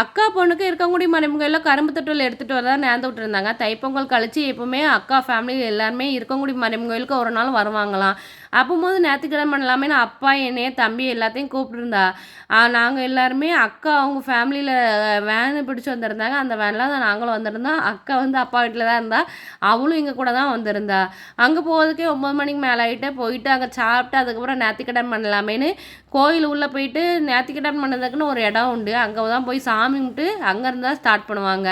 அக்கா பொண்ணுக்கு இருக்கக்கூடிய மனைவிகளில் கரும்பு தொட்டில் எடுத்துகிட்டு வரதான் நேர்ந்து விட்டுருந்தாங்க. தைப்பொங்கல் கழிச்சு எப்பவுமே அக்கா ஃபேமிலி எல்லாருமே இருக்கக்கூடிய மனைவிங்களுக்கு ஒரு நாள் வருவாங்களாம். அப்போது ஞாயிற்றுக்கிழமை எல்லாமே நான் அப்பா என்னைய தம்பி எல்லாத்தையும் கூப்பிட்டுருந்தா. நாங்கள் எல்லாருமே அக்கா அவங்க ஃபேமிலியில் வேனு பிடிச்சி வந்திருந்தாங்க. அந்த வேனில் தான் நாங்களும் வந்திருந்தோம். அக்கா வந்து அப்பா வீட்டில் தான் இருந்தா. அவளும் எங்கள் கூட தான் வந்திருந்தா. அங்கே போகிறதுக்கே ஒம்பது மணிக்கு மேலே ஆகிட்டு போயிட்டு அங்கே சாப்பிட்டு அதுக்கப்புறம் ஞாயிற்றுக்கிழமை பண்ணலாமேன்னு கோயில் உள்ளே போயிட்டு ஞாயிற்றுக்கிழமை பண்ணதுக்குன்னு ஒரு இடம் உண்டு. அங்கே தான் போய் சாமி கும்பிட்டு அங்கேருந்து தான் ஸ்டார்ட் பண்ணுவாங்க.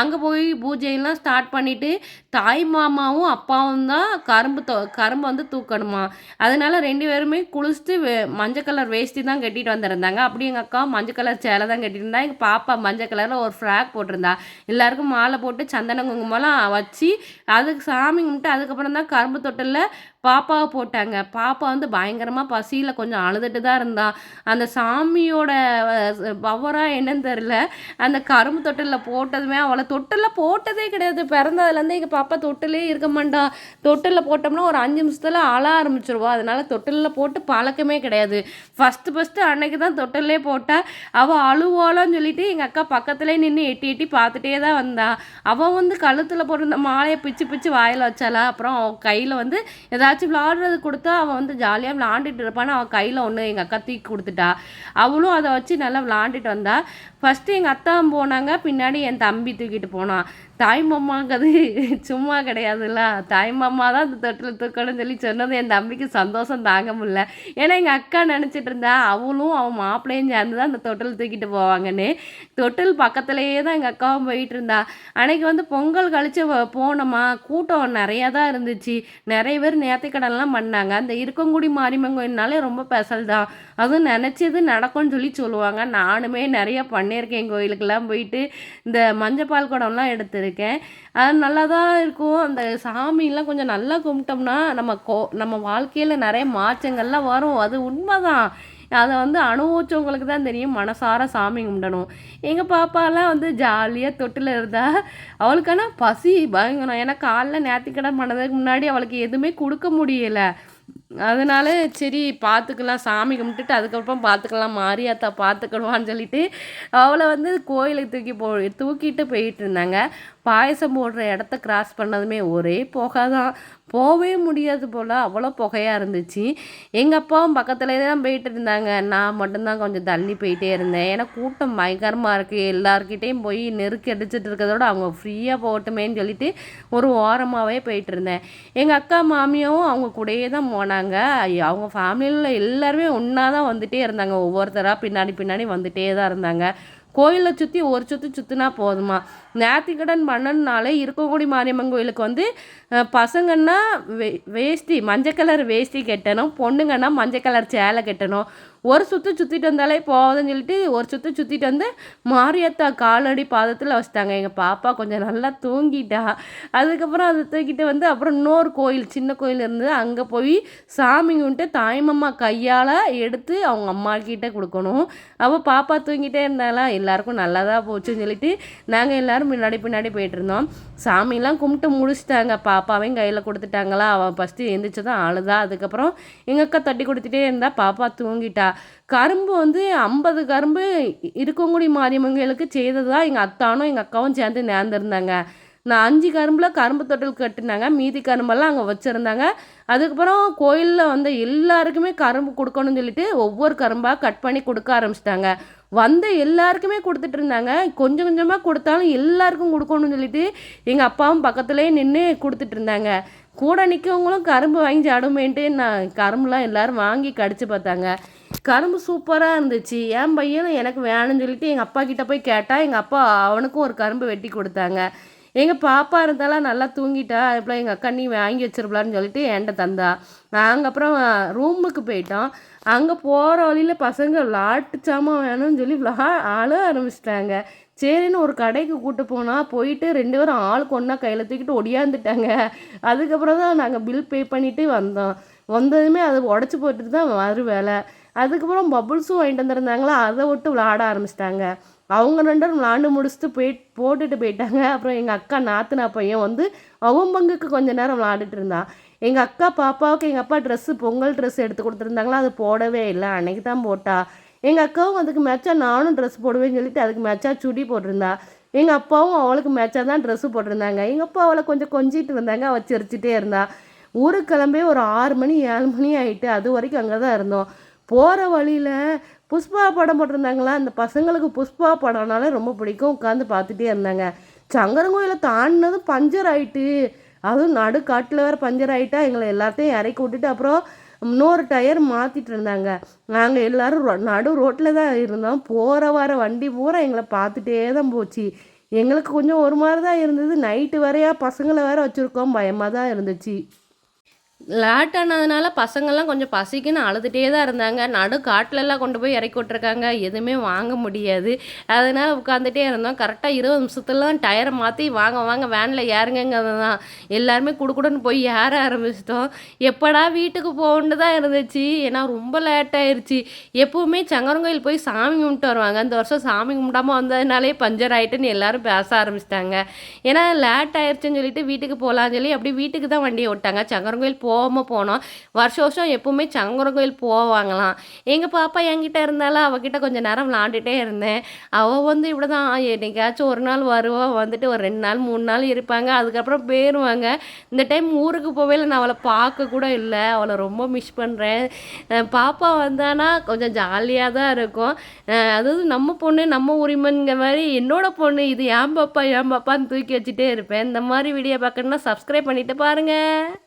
அங்கே போய் பூஜையெல்லாம் ஸ்டார்ட் பண்ணிவிட்டு தாய் மாமாவும் அப்பாவும் தான் கரும்பு தோ கரும்பு வந்து தூக்கணுமா? அதனால ரெண்டு பேருமே குளிச்சுட்டு வே மஞ்சள் கலர் வேஷ்டி தான் கட்டிட்டு வந்திருந்தாங்க. அப்படி எங்கள் அக்கா மஞ்சள் கலர் சேலை தான் கட்டியிருந்தா எங்கள் பாப்பா மஞ்சள் கலரில் ஒரு ஃப்ராக் போட்டிருந்தா. எல்லாருக்கும் மாலை போட்டு சந்தன குங்குமம்லாம் வச்சு அதுக்கு சாமி கும்பிட்டு அதுக்கப்புறம் தான் கரும்பு தொட்டிலில் பாப்பாவை போட்டாங்க. பாப்பா வந்து பயங்கரமாக பசியில் கொஞ்சம் அழுதுட்டு தான் இருந்தா. அந்த சாமியோட பவராக என்னன்னு தெரில அந்த கரும்பு தொட்டிலில் போட்டதுமே அவளை தொட்டிலில் போட்டதே கிடையாது. பிறந்ததுலேருந்து எங்கள் பாப்பா தொட்டிலே இருக்க மாட்டா. தொட்டிலில் போட்டோம்னா ஒரு அஞ்சு நிமிஷத்தில் அழ ஆரம்பிச்சிருவா. அதனால தொட்டிலில் போட்டு பழக்கமே கிடையாது. ஃபஸ்ட்டு ஃபஸ்ட்டு அன்னைக்கு தான் தொட்டிலே போட்டால் அவள் அழுவாளான்னு சொல்லிட்டு எங்கள் அக்கா பக்கத்துலேயே நின்று எட்டி எட்டி பார்த்துட்டே தான் வந்தா. அவள் வந்து கழுத்தில் போட்டிருந்த மாலையை பிச்சு பிச்சு வாயில் வச்சாலா அப்புறம் அவள் கையில் வந்து ஏதாச்சும் விளாடுறது கொடுத்தா அவன் வந்து ஜாலியாக விளாண்டுட்டு இருப்பான்னு அவன் கையில் ஒன்று எங்கள் அக்கா தூக்கி கொடுத்துட்டா. அவளும் அதை வச்சு நல்லா விளாண்டுட்டு வந்தா. ஃபஸ்ட்டு எங்கள் அத்தா போனாங்க. பின்னாடி என் தம்பி தூக்கிட்டு போனான். தாய் மாமாங்கிறது சும்மா கிடையாதுல்ல. தாய் மாமா தான் அந்த தொட்டில் தூக்கணும்னு சொல்லி சொன்னது என் தம்பிக்கு சந்தோஷம் தாங்க முடில ஏன்னா எங்கள் அக்கா நினச்சிட்டு இருந்தா அவளும் அவன் மாப்பிள்ளையும் சேர்ந்து தான் அந்த தொட்டில் தூக்கிட்டு போவாங்கன்னு. தொட்டில் பக்கத்துலேயே தான் எங்கள் அக்காவும் போயிட்டு இருந்தா. அன்னைக்கு வந்து பொங்கல் கழிச்சு போனோமா? கூட்டம் நிறையா தான் இருந்துச்சு. நிறைய பேர் நேர்த்திக்கடன்லாம் பண்ணாங்க. அந்த இருக்கங்குடி மாரியம்மன் கோயில்னாலே ரொம்ப பெசல் தான். அதுவும் நினச்சது நடக்கும்னு சொல்லி சொல்லுவாங்க. நானுமே நிறைய பண்ணியிருக்கேன் கோயிலுக்கெல்லாம் போயிட்டு. இந்த மஞ்சப்பால் குடம்லாம் எடுத்துருக்கேன். அது நல்லா தான் இருக்கும். அந்த சாமியெல்லாம் கொஞ்சம் நல்லா கும்பிட்டோம்னா நம்ம கோ நம்ம வாழ்க்கையில் நிறைய மாற்றங்கள்லாம் வரும். அது உண்மைதான். அதை வந்து அனுபவிச்சவங்களுக்கு தான் தெரியும். மனசார சாமி கும்பிடணும். எங்கள் பாப்பாலாம் வந்து ஜாலியாக தொட்டில் இருந்தா அவளுக்கான பசி பயங்கரம். ஏன்னா காலைல நேர்த்திக்கடை பண்ணதுக்கு முன்னாடி அவளுக்கு எதுவுமே கொடுக்க முடியலை. அதனால சரி பார்த்துக்கலாம் சாமி கும்பிட்டுட்டு அதுக்கப்புறம் பார்த்துக்கலாம் மாரியாத்தா பார்த்துக்கணுவான்னு சொல்லிட்டு அவளை வந்து கோயிலுக்கு தூக்கி போ தூக்கிட்டு போயிட்டு இருந்தாங்க. பாயசம் போடுற இடத்த கிராஸ் பண்ணதுமே ஒரே புகை தான் போகவே முடியாது போல் அவ்வளோ புகையாக இருந்துச்சு. எங்கள் அப்பாவும் பக்கத்துலேயே தான் போயிட்டு இருந்தாங்க. நான் மட்டும்தான் கொஞ்சம் தள்ளி போயிட்டே இருந்தேன். ஏன்னா கூட்டம் பயங்கரமாக இருக்குது எல்லாருக்கிட்டேயும் போய் நெருக்கி அடிச்சிட்டு இருக்கிறதோட அவங்க ஃப்ரீயாக போகட்டுமேன்னு சொல்லிட்டு ஒரு ஓரமாகவே போயிட்டு இருந்தேன். எங்கள் அக்கா மாமியாவும் அவங்க கூடயே தான் போனாங்க. ஐயோ, அவங்க ஃபேமிலியில் எல்லாருமே ஒன்றா தான் வந்துட்டே இருந்தாங்க. ஒவ்வொருத்தராக பின்னாடி பின்னாடி வந்துட்டே தான் இருந்தாங்க. கோயிலை சுற்றி ஒரு சுற்றி சுற்றினா போதுமா? நேர்த்திக்கடன் பண்ணனாலே இருக்கக்கூடிய மாரியம்மன் கோயிலுக்கு வந்து பசங்கன்னா வே வேஷ்டி மஞ்சள் கலர் வேஷ்டி கட்டணும் பொண்ணுங்கன்னா மஞ்சள் கலர் சேலை கட்டணும் ஒரு சுற்று சுற்றிட்டு வந்தாலே போதும்னு சொல்லிட்டு ஒரு சுற்று சுற்றிட்டு வந்து மாரியத்தா காலடி பாதத்தில் வச்சிட்டாங்க. எங்கள் பாப்பா கொஞ்சம் நல்லா தூங்கிட்டா. அதுக்கப்புறம் அதை தூக்கிட்டு வந்து அப்புறம் இன்னொரு கோயில் சின்ன கோயில் இருந்தது. அங்கே போய் சாமி கும்பிட்டு தாய்மாமா கையால் எடுத்து அவங்க அம்மா கிட்டே கொடுக்கணும். அப்போ பாப்பா தூங்கிட்டே இருந்தாலும் எல்லாருக்கும் நல்லதாக போச்சுன்னு சொல்லிட்டு நாங்கள் எல்லாரும் முன்னாடி பின்னாடி போயிட்டு இருந்தோம். சாமிலாம் கும்பிட்டு முடிச்சிட்டாங்க. பாப்பாவையும் கையில் கொடுத்துட்டாங்களா? அவன் ஃபஸ்ட்டு எந்திரிச்சு தான் அழுதா அதுக்கப்புறம் எங்கள் அக்கா தட்டி கொடுத்துட்டே இருந்தால் பாப்பா தூங்கிட்டா. கரும்பு வந்து ஐம்பது கரும்பு இருக்கங்குடி மாரியம்மங்களுக்கு செய்தது தான் எங்கள் அத்தானும் எங்கள் அக்காவும் சேர்ந்து நேர்ந்திருந்தாங்க. நான் அஞ்சு கரும்பில் கரும்பு தொட்டில் கட்டினாங்க. மீதி கரும்பெல்லாம் அங்கே வச்சுருந்தாங்க. அதுக்கப்புறம் கோயிலில் வந்த எல்லாருக்குமே கரும்பு கொடுக்கணும்னு சொல்லிட்டு ஒவ்வொரு கரும்பாக கட் பண்ணி கொடுக்க ஆரம்பிச்சிட்டாங்க. வந்த எல்லாருக்குமே கொடுத்துட்டு இருந்தாங்க. கொஞ்சம் கொஞ்சமாக கொடுத்தாலும் எல்லாருக்கும் கொடுக்கணும்னு சொல்லிட்டு எங்கள் அப்பாவும் பக்கத்துலேயே நின்று கொடுத்துட்டு இருந்தாங்க. கூட நிற்கவங்களும் கரும்பு வாங்கி சாடுமேன்ட்டு நான் கரும்புலாம் எல்லோரும் வாங்கி கடிச்சு பார்த்தாங்க. கரும்பு சூப்பராக இருந்துச்சு. என் பையனும் எனக்கு வேணும்னு சொல்லிட்டு எங்கள் அப்பா கிட்டே போய் கேட்டால் எங்கள் அப்பா அவனுக்கும் ஒரு கரும்பு வெட்டி கொடுத்தாங்க. எங்கள் பாப்பா இருந்தாலும் நல்லா தூங்கிட்டா அதுபோல் எங்கள் அக்கா நீ வாங்கி வச்சிருப்பலான்னு சொல்லிட்டு என்கிட்ட தந்தா. நாங்கள் அப்புறம் ரூமுக்கு போயிட்டோம். அங்கே போகிற வழியில் பசங்க விளாட்டு சாமான் வேணும்னு சொல்லி விளா ஆள ஆரம்பிச்சிட்டாங்க. சரின்னு ஒரு கடைக்கு கூட்டு போனால் போயிட்டு ரெண்டு பேரும் ஆளுக்கு ஒன்றா கையில் தூக்கிட்டு ஒடியாந்துட்டாங்க. அதுக்கப்புறம் தான் நாங்கள் பில் பே பண்ணிவிட்டு வந்தோம். வந்ததுமே அது உடச்சி போட்டுட்டு தான் மறு வேலை. அதுக்கப்புறம் பபுள்ஸும் வாங்கிட்டு வந்திருந்தாங்களா அதை விட்டு விளாட ஆரம்பிச்சிட்டாங்க. அவங்க ரெண்டு விளாண்டு முடிச்சுட்டு போய் போட்டுட்டு போயிட்டாங்க. அப்புறம் எங்கள் அக்கா நாத்தனா பையன் வந்து அவன் பங்குக்கு கொஞ்ச நேரம் விளாண்டுட்டு இருந்தான் எங்கள் அக்கா பாப்பாவுக்கு எங்கள் அப்பா ட்ரெஸ்ஸு பொங்கல் ட்ரெஸ் எடுத்து கொடுத்துருந்தாங்களா அது போடவே இல்லை. அன்னைக்கு தான் போட்டா. எங்கள் அக்காவும் அதுக்கு மேட்சாக நானும் ட்ரெஸ் போடுவேன்னு சொல்லிட்டு அதுக்கு மேட்சாக சுடி போட்டிருந்தா. எங்கள் அப்பாவும் அவளுக்கு மேட்சாக தான் ட்ரெஸ்ஸு போட்டிருந்தாங்க. எங்கள் அப்பா அவளை கொஞ்சம் கொஞ்சிட்டு இருந்தாங்க. அவள் சிரிச்சிட்டே இருந்தா. ஊருக்கு கிளம்பி ஒரு ஆறு மணி ஏழு மணி ஆகிட்டு அது வரைக்கும் அங்கே தான் இருந்தோம். போகிற வழியில் புஷ்பா படம் போட்டிருந்தாங்களா? அந்த பசங்களுக்கு புஷ்பா படம்னாலே ரொம்ப பிடிக்கும். உட்காந்து பார்த்துட்டே இருந்தாங்க. சங்கரங்கோயிலை தாண்டினதும் பஞ்சர் ஆயிட்டு. அதுவும் நடு காட்டில் வேறு பஞ்சர் ஆகிட்டா எங்களை எல்லாத்தையும் இறக்கி விட்டுட்டு அப்புறம் இன்னொரு டயர் மாற்றிட்டு இருந்தாங்க. நாங்கள் எல்லாரும் ரொ- நடு ரோட்டில் தான் இருந்தோம். போகிற வர வண்டி பூரா எங்களை பார்த்துட்டே தான் போச்சு. எங்களுக்கு கொஞ்சம் ஒரு மாதிரி தான் இருந்தது. நைட்டு வரையா பசங்களை வேற வச்சுருக்கோம். பயமாக தான் இருந்துச்சு. லேட் ஆனதுனால பசங்கள்லாம் கொஞ்சம் பசிக்குன்னு அழுதுகிட்டே தான் இருந்தாங்க. நடு காட்டிலெல்லாம் கொண்டு போய் இறக்கி விட்ருக்காங்க எதுவுமே வாங்க முடியாது. அதனால் உட்காந்துட்டே இருந்தோம். கரெக்டாக இருபது நிமிஷத்துல தான் டயரை மாற்றி வாங்க வாங்க வேனில் ஏறுங்கிறது தான். எல்லாருமே குடுக்குடுன்னு போய் ஏற ஆரம்பிச்சிட்டோம். எப்படா வீட்டுக்கு போகணுன்னு தான் இருந்துச்சு. ஏன்னா ரொம்ப லேட் ஆயிடுச்சு எப்போவுமே சங்கரங்கோயில் போய் சாமி கும்பிட்டு வருவாங்க. இந்த வருஷம் சாமி கும்பிடாம வந்ததுனாலே பஞ்சர் ஆகிட்டுன்னு எல்லோரும் பேச ஆரம்பிச்சிட்டாங்க. ஏன்னா லேட் ஆயிடுச்சுன்னு சொல்லிட்டு வீட்டுக்கு போகலான்னு சொல்லி அப்படி வீட்டுக்கு தான் வண்டியை விட்டாங்க சங்கரங்கோயில் போகாமல் போனோம். வருஷ வருஷம் எப்போவுமே சங்கரங்கோயில் போவாங்களாம். எங்கள் பாப்பா என்கிட்ட இருந்தாலும் அவகிட்ட கொஞ்சம் நேரம் விளாண்டுட்டே இருந்தேன். அவள் வந்து இப்படி தான் என்னைக்காச்சும் ஒரு நாள் வருவா வந்துட்டு ஒரு ரெண்டு நாள் மூணு நாள் இருப்பாங்க. அதுக்கப்புறம் போயிடுவாங்க இந்த டைம் ஊருக்கு போவேல நான் அவளை பார்க்க கூட இல்லை. அவளை ரொம்ப மிஸ் பண்ணுறேன் பாப்பா வந்தானா கொஞ்சம் ஜாலியாக தான் இருக்கும். அதாவது நம்ம பொண்ணு நம்ம உரிமைங்கிற மாதிரி என்னோட பொண்ணு இது ஏன் பாப்பா ஏன் பாப்பான்னு தூக்கி வச்சுட்டே இருப்பேன். இந்த மாதிரி வீடியோ பார்க்கணுன்னா சப்ஸ்கிரைப் பண்ணிவிட்டு பாருங்கள்